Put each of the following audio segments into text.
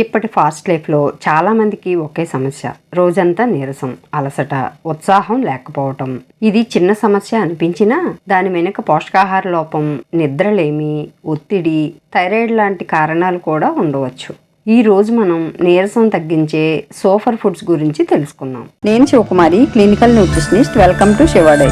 ఇప్పటి ఫాస్ట్ లైఫ్లో చాలామందికి ఒకే సమస్య రోజంతా నీరసం అలసట ఉత్సాహం లేకపోవటం. ఇది చిన్న సమస్య అనిపించినా దాని వెనుక పోషకాహార లోపం నిద్రలేమి ఒత్తిడి థైరాయిడ్ లాంటి కారణాలు కూడా ఉండవచ్చు. ఈ రోజు మనం నీరసం తగ్గించే సూపర్ ఫుడ్స్ గురించి తెలుసుకుందాం. నేను Sivakumari clinical nutritionist. Welcome to శివాడై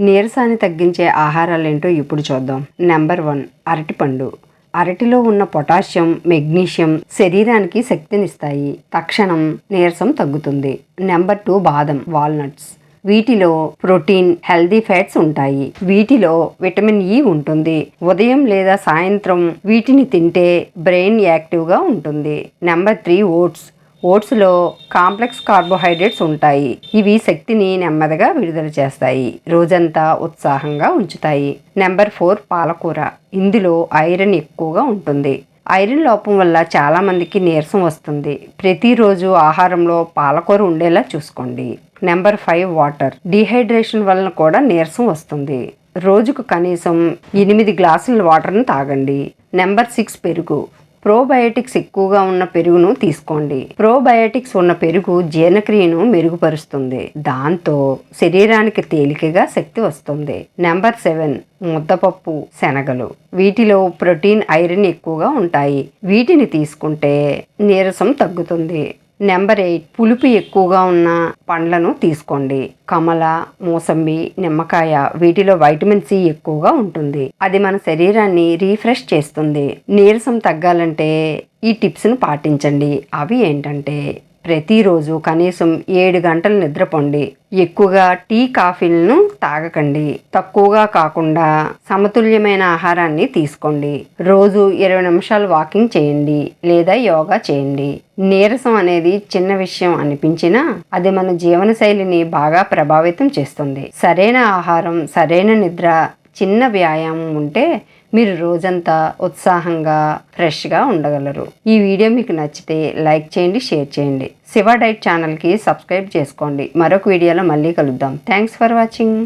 నీరసాన్ని తగ్గించే ఆహారాలు ఏంటో ఇప్పుడు చూద్దాం. నెంబర్ వన్ అరటిపండు. అరటిలో ఉన్న పొటాషియం మెగ్నీషియం శరీరానికి శక్తినిస్తాయి. తక్షణం నీరసం తగ్గుతుంది. నెంబర్ టూ బాదం వాల్నట్స్. వీటిలో ప్రోటీన్ హెల్దీ ఫ్యాట్స్ ఉంటాయి. వీటిలో విటమిన్ ఇ ఉంటుంది. ఉదయం లేదా సాయంత్రం వీటిని తింటే బ్రెయిన్ యాక్టివ్గా ఉంటుంది. నెంబర్ త్రీ ఓట్స్ ఓట్స్లో కాంప్లెక్స్ కార్బోహైడ్రేట్స్ ఉంటాయి. ఇవి శక్తిని నెమ్మదిగా విడుదల చేస్తాయి. రోజంతా ఉత్సాహంగా ఉంచుతాయి. నెంబర్ ఫోర్ పాలకూర. ఇందులో ఐరన్ ఎక్కువగా ఉంటుంది. ఐరన్ లోపం వల్ల చాలామందికి నీరసం వస్తుంది. ప్రతిరోజు ఆహారంలో పాలకూర ఉండేలా చూసుకోండి. Number five water. డిహైడ్రేషన్ వలన కూడా నీరసం వస్తుంది. రోజుకు కనీసం ఎనిమిది గ్లాసుల వాటర్ను తాగండి. నెంబర్ సిక్స్ పెరుగు. ప్రోబయోటిక్స్ ఎక్కువగా ఉన్న పెరుగును తీసుకోండి. ప్రోబయోటిక్స్ ఉన్న పెరుగు జీర్ణక్రియను మెరుగుపరుస్తుంది. దాంతో శరీరానికి తేలికగా శక్తి వస్తుంది. నెంబర్ సెవెన్ ముద్దపప్పు శనగలు. వీటిలో ప్రోటీన్ ఐరన్ ఎక్కువగా ఉంటాయి. వీటిని తీసుకుంటే నీరసం తగ్గుతుంది. నెంబర్ ఎయిట్ పులుపు ఎక్కువగా ఉన్న పండ్లను తీసుకోండి. కమల మోసంబి నిమ్మకాయ వీటిలో వైటమిన్ సి ఎక్కువగా ఉంటుంది. అది మన శరీరాన్ని రీఫ్రెష్ చేస్తుంది. నీరసం తగ్గాలంటే ఈ టిప్స్ను పాటించండి. అవి ఏంటంటే ప్రతిరోజు కనీసం ఏడు గంటలు నిద్రపోండి. ఎక్కువగా టీ కాఫీలను తాగకండి. తక్కువగా కాకుండా సమతుల్యమైన ఆహారాన్ని తీసుకోండి. రోజు ఇరవై నిమిషాలు వాకింగ్ చేయండి లేదా యోగా చేయండి. నీరసం అనేది చిన్న విషయం అనిపించినా అది మన జీవనశైలిని బాగా ప్రభావితం చేస్తుంది. సరైన ఆహారం సరైన నిద్ర చిన్న వ్యాయామం ఉంటే మీరు రోజంతా ఉత్సాహంగా ఫ్రెష్గా ఉండగలరు. ఈ వీడియో మీకు నచ్చితే లైక్ చేయండి షేర్ చేయండి. శివ డైట్ ఛానల్కి సబ్స్క్రైబ్ చేసుకోండి. మరొక వీడియోలో మళ్ళీ కలుద్దాం. Thanks for watching.